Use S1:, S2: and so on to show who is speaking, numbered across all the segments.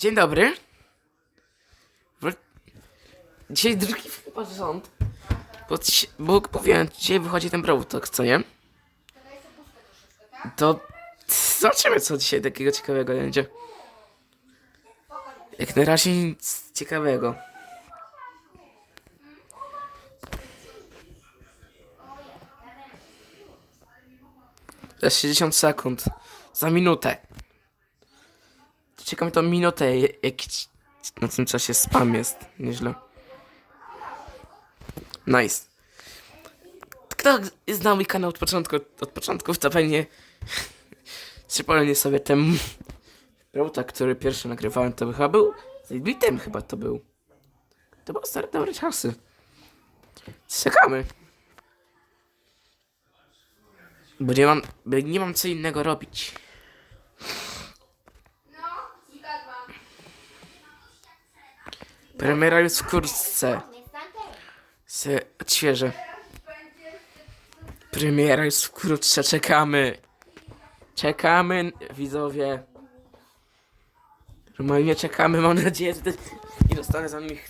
S1: Dzień dobry. Dzisiaj drugi chyba rząd. Bo, bo mówiłem, dzisiaj wychodzi ten Browtok, co nie? To zobaczymy, co dzisiaj takiego ciekawego będzie. Jak na razie nic ciekawego. Za 60 sekund. Za minutę. Ciekawe to minutę, jaki na tym czasie spam jest. Nieźle. Nice. Kto znał mój kanał od początku, od początków, to pewnie przypomnę sobie ten Rota, który pierwszy nagrywałem, to chyba był z Litem chyba to był. To były stare dobre czasy. Czekamy. Bo nie mam, nie mam co innego robić. Premiera jest w kurtce. Se odświeżę. Premiera jest wkrótce, czekamy. Czekamy, widzowie. Normalnie czekamy, mam nadzieję, że nie dostanę za nich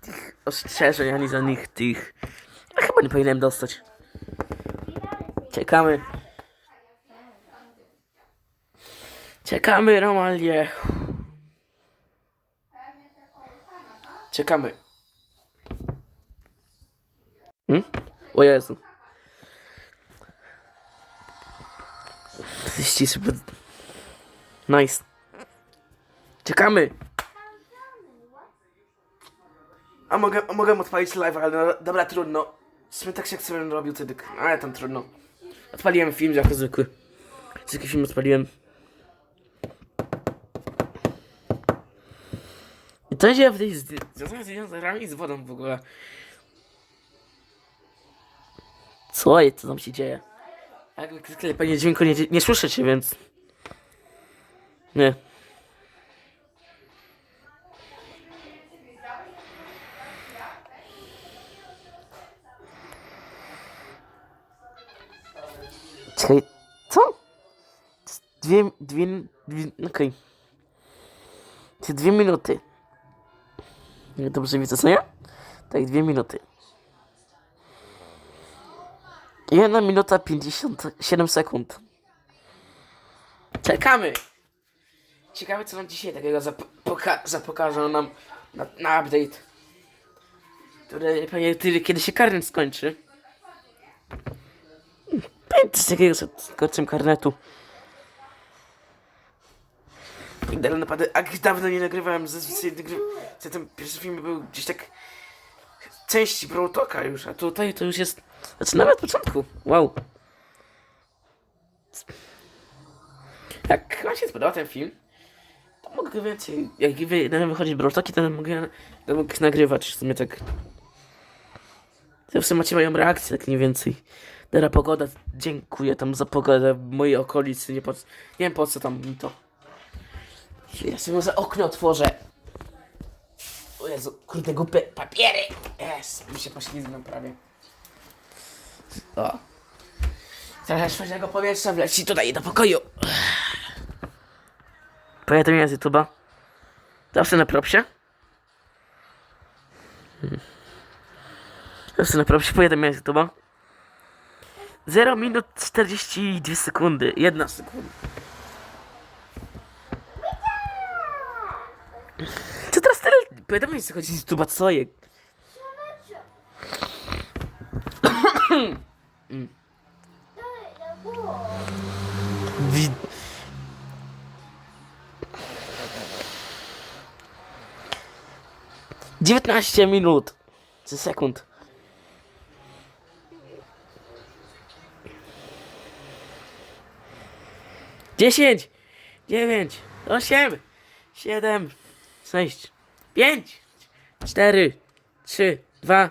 S1: tych ostrzeżeń, ani za nich tych... Ja chyba nie powinienem dostać. Czekamy. Czekamy, normalnie. Czekamy. Hmm? O Jezu. Ściszy. Nice. Czekamy. A mogę, a mogę odpalić live, ale no, dobra, trudno. W tak się jak sobie robił wtedy, ale tam trudno. Odpaliłem film jako zwykły. Zwykły film odpaliłem. To się w tej związane z wiązarami z wodą w ogóle. Co jest, co tam się dzieje? Jak panie dźwięku nie, nie słyszycie, więc... Nie. Czekaj, co? Dwie, dwie, dwie okej. Okay. Dwie minuty. Nie dobrze widzę, co ja? Tak, dwie minuty. Jedna minuta 57 sekund. Czekamy! Ciekawe, co nam dzisiaj takiego zap poka zapokażą nam na, na update. Który pewnie tyle, kiedy się karnet skończy. Pewnie coś takiego z końcem karnetu. Dalej naprawdę, a dawno nie nagrywałem, zazwyczaj nagry... ten pierwszy film był gdzieś tak części Brotoka już, a tutaj to już jest, znaczy nawet od początku, wow. Jak wam się spodobał ten film, to mogę więcej, jak wy- będą wychodzić Brotoki, to mogę, to mogę nagrywać w sumie tak. Sumie macie moją reakcję, tak mniej więcej. Dobra pogoda, dziękuję tam za pogodę w mojej okolicy, nie, po, nie wiem po co tam to. Ja sobie może okno otworzę. O Jezu, kurde głupie papiery. Jest, mi się poślizgnął prawie. O. Trochę świeżego powietrza wleci tutaj do pokoju. Powiadomienia z YouTube'a. Zawsze na propsie. Hmm. Zawsze na propsie powiadomienia z YouTube'a. 0 minut 42 sekundy. Jedna sekunda. Co Powiadomień co chodzi z YouTube'a, co je? Wi- Dziewiętnaście minut. Za sekund. Dziesięć, dziewięć, osiem, siedem, sześć, pięć, cztery, trzy, dwa,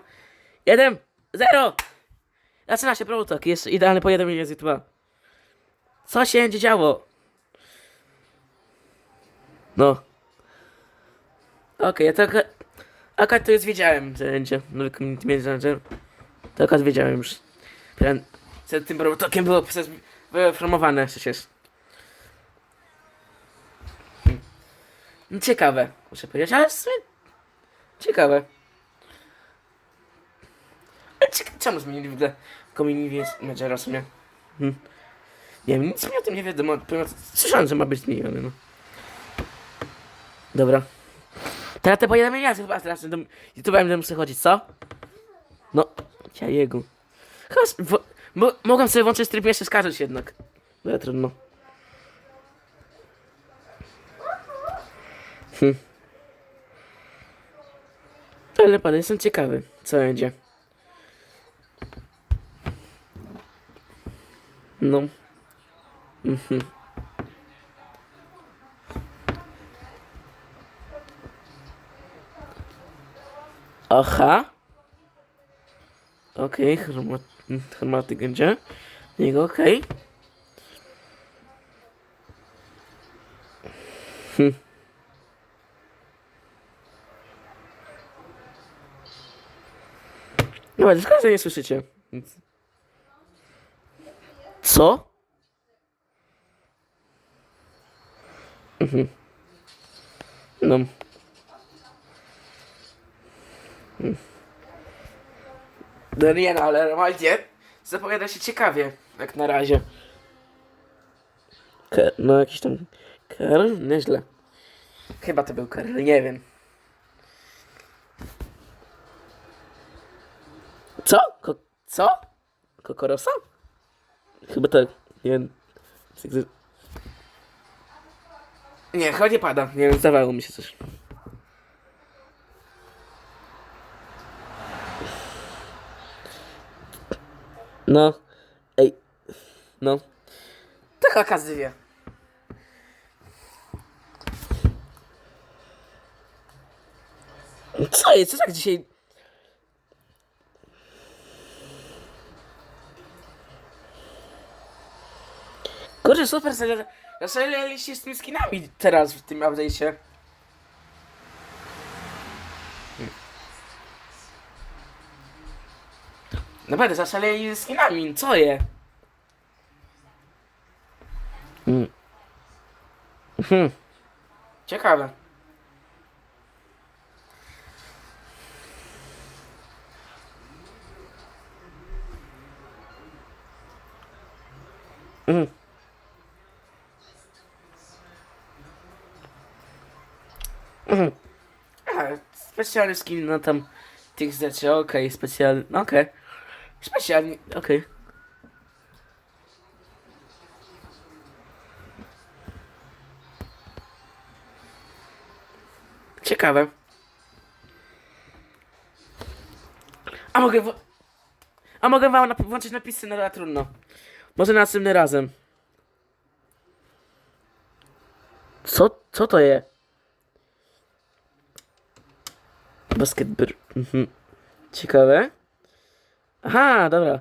S1: jeden, zero. Zaczyna się protok, jest idealne powiadomienie z YouTube'a. Co się będzie działo? No. Okej, ja to akurat, to już wiedziałem, że będzie nowy community manager. To akurat wiedziałem już. Przed tym protokiem było przez wyinformowane przecież. Ciekawe, muszę powiedzieć, ale w sumie ciekawe. Ale cieka- czemu zmienili w ogóle community managera w sumie? Hmm. Nie wiem, nic mi o tym nie wiadomo. ponieważ Słyszałem, że ma być zmieniony, no. Dobra. Teraz te powiadomienia chyba teraz będą... YouTube będę muszę chodzić, co? No, ja jego. Chyba, wo, mo, mogłem sobie włączyć tryb jeszcze skarżyć jednak. No trudno. Hm. Ale pan, jestem ciekawy, co będzie. No. Mhm. Aha. Okej, okay, chromat chromaty będzie. Niego, okej. Hm. No, ale szkoda, że nie słyszycie. Co? Mhm. No. No nie no, ale normalnie zapowiada się ciekawie, jak na razie. No jakiś tam... Karl? Nieźle. Chyba to był Karl, nie wiem. Co? Kokorosa? Chyba tak, nie wiem. Nie, chyba nie pada, nie wiem, zdawało mi się coś. No, ej, no. Tak okazuje. Co jest? Co tak dzisiaj... Kurczę, super, że zaszaleliście z tymi skinami teraz w tym update'cie. Naprawdę, zaszaleli ze skinami, co je? Mm. Hmm. Ciekawe. Mhm. Mhm. Specjalny skin na tam tych rzeczy, okej, specjalny, no okej. Specjalnie, okej. Ciekawe. A mogę A mogę wam nap- włączyć napisy, no ale trudno. Może następnym razem. Co, co to jest? Basketball. Mhm. Ciekawe. Aha, dobra.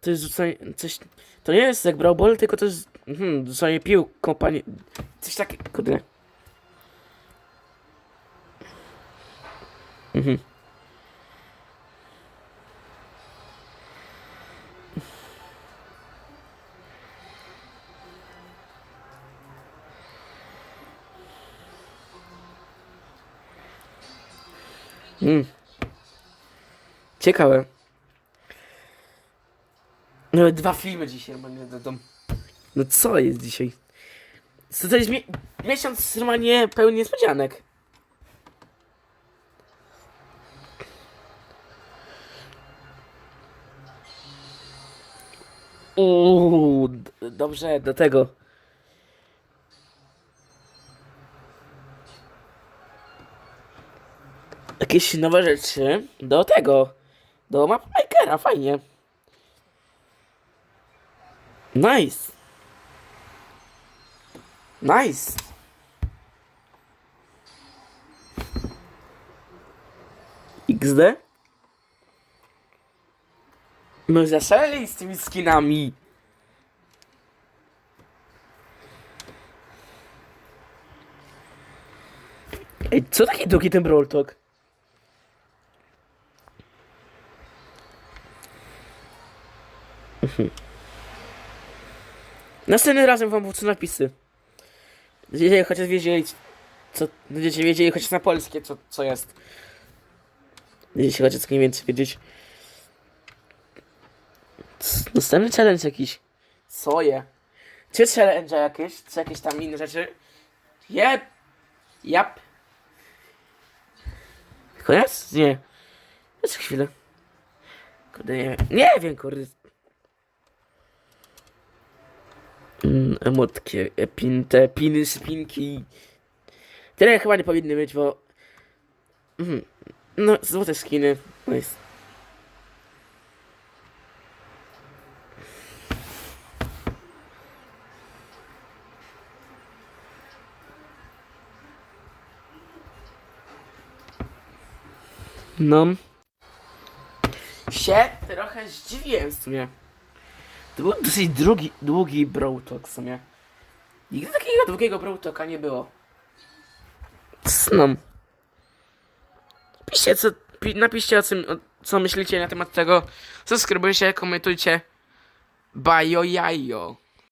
S1: To jest rzucanie, coś, to nie jest jak Brawl Ball, tylko to jest, mhm, rzucanie piłką, panie, coś takiego, kurde. Mhm. Mm. Ciekawe. Nawet dwa filmy dzisiaj normalnie dodam. No co jest dzisiaj? Co to jest mi miesiąc normalnie pełny niespodzianek. Uuu, dobrze, do tego. Jakieś nowe rzeczy do tego. Do mapmakera, fajnie. Nice. Nice. XD? No zaszaleli z tymi skinami. Ej, co taki długi ten Brawl Talk? Następnym razem wam wrócę napisy. Jeżeli chociaż wiedzieli, co będziecie wiedzieli chociaż na polskie, co, co jest. Będziecie chociaż mniej więcej wiedzieć. Następny challenge jakiś. Co je? Czy challenge jakieś? Czy jakieś tam inne rzeczy? Jep. Jap. Koniec? Nie. Jeszcze chwilę. Kurde, nie, nie wiem, kurde. Mm, emotki, e, pin, te piny, spinki. Tyle chyba nie powinny być, bo... Mhm. No, złote skiny. Nice. No. Się trochę zdziwiłem w sumie. To był dosyć drugi, długi Browtalk w sumie. Nigdy takiego długiego Browtalka nie było. No. Piszcie, co, pi, napiszcie o tym, o, co myślicie na temat tego. Subskrybujcie, komentujcie. Bajo jajo.